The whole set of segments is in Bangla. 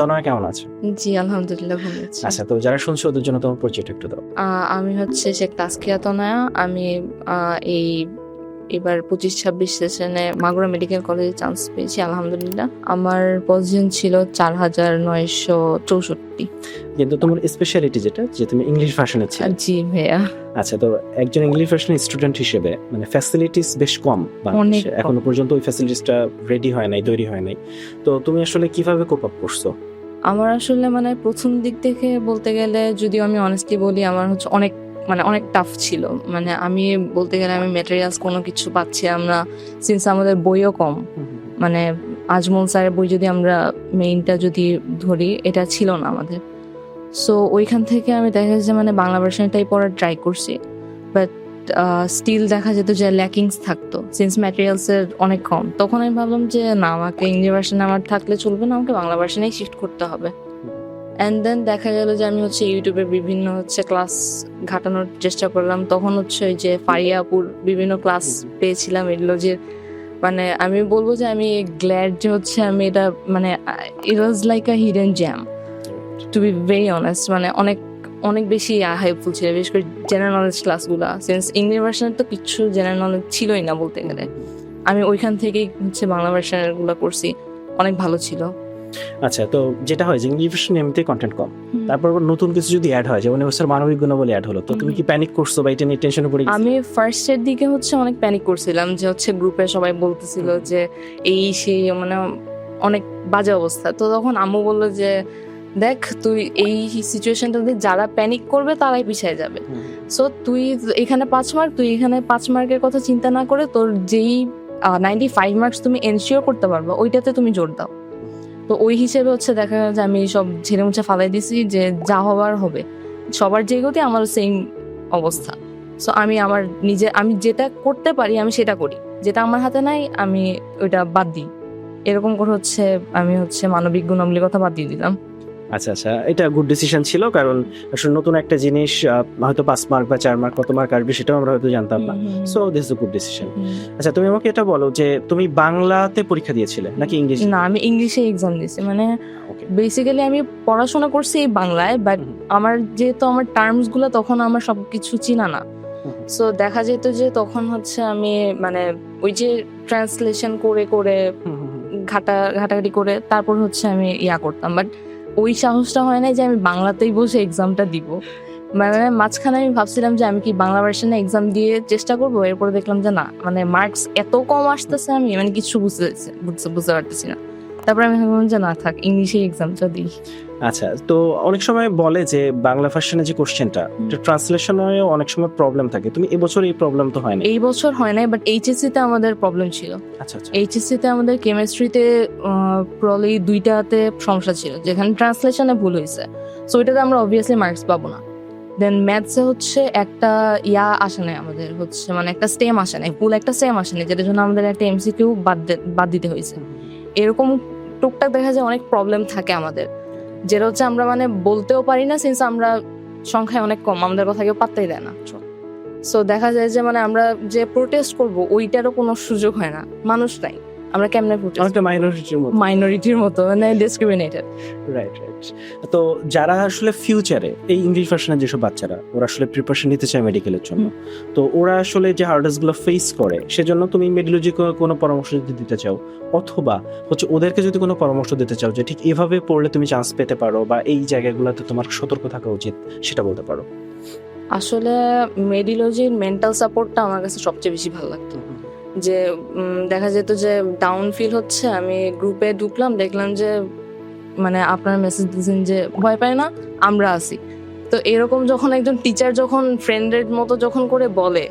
তনয়া কেমন আছে? জি আলহামদুলিল্লাহ ভালো আছি। আচ্ছা তো যারা শুনছে ওদের জন্য তোমার পরিচয়টা একটু দাও। আমি হচ্ছে শেখ তাসকিয়া তনয়া আমি এই এবার পঁচিশ ছাব্বিশ সেশনে মাগুরা মেডিকেল কলেজে চান্স পেয়েছি আলহামদুলিল্লাহ। আমার পজিশন ছিল চার হাজার নয়শো চৌষট্টি। কিন্তু তোমার স্পেশালিটি যেটা যে তুমি ইংলিশ ভার্সনে ছিলে। জি ভাইয়া। আচ্ছা তো একজন ইংলিশ ভার্সনের স্টুডেন্ট হিসেবে মানে ফ্যাসিলিটিস বেশ। কম। এখনও পর্যন্ত ওই ফ্যাসিলিটিসটা রেডি হয় নাই তৈরি হয় নাই। তো তুমি আসলে কীভাবে কোপ আপ করছ? আমার আসলে মানে প্রথম দিক থেকে বলতে গেলে যদিও আমি অনেস্টলি বলি আমার হচ্ছে অনেক মানে অনেক টাফ ছিল। মানে আমি বলতে গেলে আমি মেটেরিয়ালস কোনো কিছু পাচ্ছিলাম না সিন্স আমাদের বইও কম। মানে আজমল স্যারের বই যদি আমরা মেইনটা যদি ধরি, এটা ছিল না আমাদের। সো ওইখান থেকে আমি দেখা যাচ্ছে মানে বাংলা ভার্সনটাই পড়ার ট্রাই করছি। বাট স্টিল দেখা যেত যে ল্যাকিংস থাকতো। সিন্স ম্যাটেরিয়ালসের অনেক কম। তখন আমি ভাবলাম যে না, আমাকে ইংরেজি ভার্সনে আমার থাকলে চলবে না, আমাকে বাংলা ভার্সনেই শিফট করতে হবে। অ্যান্ড দেন দেখা গেল যে আমি হচ্ছে ইউটিউবে বিভিন্ন হচ্ছে ক্লাস ঘাটানোর চেষ্টা করলাম। তখন হচ্ছে ওই যে ফারিয়াপুর বিভিন্ন ক্লাস পেয়েছিলাম। এগুলো যে মানে আমি বলব যে আমি গ্ল্যাড যে হচ্ছে আমি এটা মানে it was like a hidden gem to be very honest মানে অনেক অনেক বেশি হেল্পফুল ছিল। বিশেষ করে জেনারেল নলেজ ক্লাসগুলো সিন্স ইংলিশ ভার্সনের তো কিছু জেনারেল নলেজ ছিলই না বলতে গেলে। আমি ওইখান থেকেই হচ্ছে বাংলা ভার্সনেরগুলো করছি। অনেক ভালো ছিল। আচ্ছা তো যেটা হয় যে ইংলিশ এমনিতেই কন্টেন্ট কম। তারপর নতুন কিছু যদি অ্যাড হয় যেমন এবছর মানবিক গুণাবলী অ্যাড হলো তো তুমি কি প্যানিক করছ বা এটা নিয়ে টেনশনে পড়ে গেছো? আমি ফার্স্টের দিকে হচ্ছে অনেক প্যানিক করছিলাম যে হচ্ছে গ্রুপে সবাই বলতেছিল যে এই সেই মানে অনেক বাজে অবস্থা। তো তখন আম্মু বলল যে দেখ তুই এই সিচুয়েশনটাতে যারা প্যানিক করবে তারাই পিছিয়ে যাবে। সো তুই এখানে পাঁচ মার্ক তুই এখানে পাঁচ মার্কের কথা চিন্তা না করে তোর যেই নাইনটি ফাইভ মার্কস তুমি এনশিওর করতে পারবে ওইটাতে তুমি জোর দাও। তো ওই হিসেবে হচ্ছে দেখা যায় যে আমি সব ঝেড়ে মুছে ফালাই দিছি যে যা হবার হবে। সবার যে গতি আমার সেম অবস্থা। সো আমি আমার নিজে, আমি যেটা করতে পারি, আমি সেটা করি। যেটা আমার হাতে নাই, আমি ওইটা বাদ দিই। এরকম করে হচ্ছে আমি হচ্ছে মানবিক গুণাবলীর কথা বাদ দিয়ে দিলাম। আচ্ছা আচ্ছা। এটা গুড ডিসিশন ছিল কারণ আসলে নতুন একটা জিনিস হয়তো পাঁচ মার্ক বা চার মার্ক কত মার্ক আসবে সেটাও আমরা হয়তো জানতাম না। So this is good decision আচ্ছা তুমি আমাকে এটা বলো যে তুমি বাংলাতে পরীক্ষা দিয়েছিলে নাকি ইংলিশ? না আমি ইংলিশে এক্সাম দিয়েছি। মানে বেসিক্যালি আমি পড়াশোনা করছি এই বাংলায় বাট আমার যেহেতু আমার টার্মসগুলো তখন আমার সবকিছু চিনা না। সো দেখা যেত যে তখন হচ্ছে আমি মানে ওই যে ট্রান্সলেশন করে করে ঘাটা ঘাটাঘাটি করে তারপর হচ্ছে আমি ইয়া করতাম। বাট ওই সাহসটা হয় না যে আমি বাংলাতেই বসে এক্সামটা দিব। মানে মাঝখানে আমি ভাবছিলাম যে আমি কি বাংলা ভার্সনে এক্সাম দিয়ে চেষ্টা করব, এরপরে দেখলাম যে না মানে মার্কস এত কম আসতেছে আমি মানে কিছু বুঝতে বুঝতে বুঝতে পারতেছি না। তারপরে আমি ভাবলাম যে না থাক ইংলিশে এক্সামটা দিই। আচ্ছা তো অনেক সময় বলে যে বাংলা ভার্সনে যে কোশ্চেনটা। ট্রান্সলেশনে অনেক সময় প্রবলেম থাকে। তুমি এবছর এই প্রবলেম তো হয় না এই বছর হয় নাই বাট এইচএসসি তে আমাদের প্রবলেম ছিল। আচ্ছা আচ্ছা। এইচএসসি তে আমাদের কেমিস্ট্রিতে প্রলি দুইটাতে সমস্যা ছিল যেখানে ট্রান্সলেশনে ভুল হয়েছে। সো ওইটাতে আমরা অবভিয়াসলি মার্কস পাবো না। দেন ম্যাথসে হচ্ছে একটা ইয়া আসে নাই আমাদের হচ্ছে মানে একটা স্টেম আসে নাই ফুল একটা সেম আসে নাই যেটার জন্য আমাদের একটা এমসিকিউ বাদ বাদ দিতে হয়েছে। এরকম টুকটাক দেখা যায় অনেক প্রবলেম থাকে আমাদের। যেটা হচ্ছে আমরা মানে বলতেও পারি না সিন্স আমরা সংখ্যায় অনেক কম আমাদের কথা কেউ পাত্তাই দেয় না। সো দেখা যায় যে মানে আমরা যে প্রোটেস্ট করব ওইটারও কোনো সুযোগ হয় না। মানুষ নাই। আমরা কেমনে প্রোটেস্ট অনেকটা মাইনরিটির মতো। মাইনরিটির মতো মানে ডিসক্রিমিনেটেড রাইট রাইট তো যারা আসলে ফিউচারে এই ইংলিশ ভার্সনের যেসব বাচ্চারা ওরা আসলে প্রিপারেশন নিতে চায় মেডিকেলের জন্য। তো ওরা আসলে যে হার্ডেসগুলো ফেস করে সেজন্য তুমি মেডিলজি কোনো পরামর্শ যদি দিতে চাও অথবা হচ্ছে ওদেরকে যদি কোনো পরামর্শ দিতে চাও যে ঠিক এভাবে পড়লে তুমি চান্স পেতে পারো বা এই জায়গাগুলোতে তোমার সতর্ক থাকা উচিত সেটা বলতে পারো। আসলে মেডিলজির মেন্টাল সাপোর্টটা আমার কাছে সবচেয়ে বেশি ভালো লাগতো। যে দেখা যেত যে ডাউন ফিল হচ্ছে, আমি গ্রুপে ঢুকলাম, দেখলাম যে মানে আপনারা মেসেজ দিয়েছেন যে, ভয় পায় না, আমরা আসি তো এরকম যখন একজন টিচার যখন ফ্রেন্ডের মতো যখন করে বলে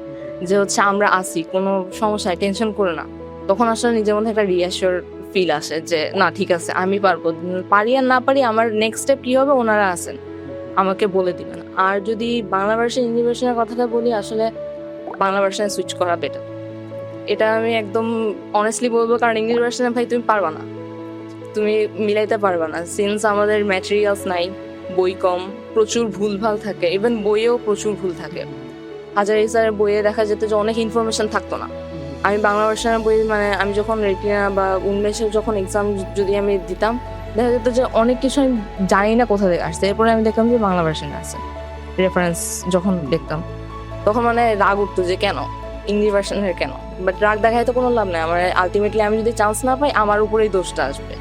যে হচ্ছে আমরা আসি কোনো সমস্যা টেনশন করে না, তখন আসলে নিজের মধ্যে একটা রিয়াশোর ফিল আসে যে, না, ঠিক আছে, আমি পারব। পারি আর না পারি, আমার নেক্সট স্টেপ কি হবে? ওনারা আসেন আমাকে বলে দিবেন। আর যদি বাংলা ভার্সন ইংলিশ ভার্সনের কথাটা বলি, আসলে বাংলা ভার্সনে সুইচ করা বেটার এটা আমি একদম অনেস্টলি বলব কারণ ইংলিশ ভার্সনে ভাই তুমি পারবা না। তুমি মিলাইতে পারবা না। সিন্স আমাদের ম্যাটেরিয়ালস নাই বই কম প্রচুর ভুলভাল থাকে। ইভেন বইয়েও প্রচুর ভুল থাকে। হাজার স্যারের বইয়ে দেখা যেত যে অনেক ইনফরমেশন থাকতো না। আমি বাংলা ভার্সনের বই মানে আমি যখন রেটিনা বা উন্মেষের যখন এক্সাম যদি আমি দিতাম দেখা যেত যে অনেক কিছু আমি জানি না কোথা থেকে আসছে। এরপরে আমি দেখলাম যে বাংলা ভার্সনে আছে। রেফারেন্স যখন দেখতাম তখন মানে রাগ উঠতো যে কেন? ইংলিশ ভার্সনের কেন? বাট রাগ দেখায় তো কোনো লাভ নেই। আমার আলটিমেটলি আমি যদি চান্স না পাই, আমার উপরেই দোষটা আসবে।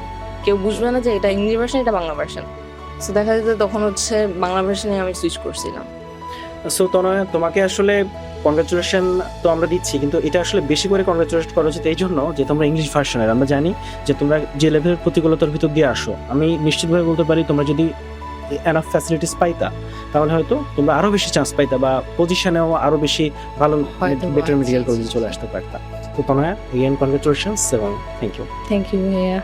কেউ বুঝবে না যে এটা ইংলিশ ভার্সন এটা বাংলা ভার্সন সো দেখা যেত তখন হচ্ছে বাংলা ভার্সনে আমি সুইচ করছিলাম। সো তনয়, তোমাকে আসলে কনগ্রাচুলেশন তো আমরা দিচ্ছি, কিন্তু এটা আসলে বেশি করে কনগ্রাচুলেট করা উচিত এই জন্য যে তোমরা ইংলিশ ভার্সনের আমরা জানি যে তোমরা যে লেভেলের প্রতিকূলতার ভিতর দিয়ে আসো। আমি নিশ্চিতভাবে বলতে পারি, তোমরা যদি এনাফ ফ্যাসিলিটিস পাইতা তাহলে হয়তো তোমরা আরও বেশি চান্স পাইতা বা পজিশনেও আরও বেশি ভালো বেটার মেডিকেল কলেজে চলে আসতে পারতা। তো তোমার এগেন কনগ্রেচুলেশনস এবং থ্যাংক ইউ থ্যাংক ইউ ভাইয়া।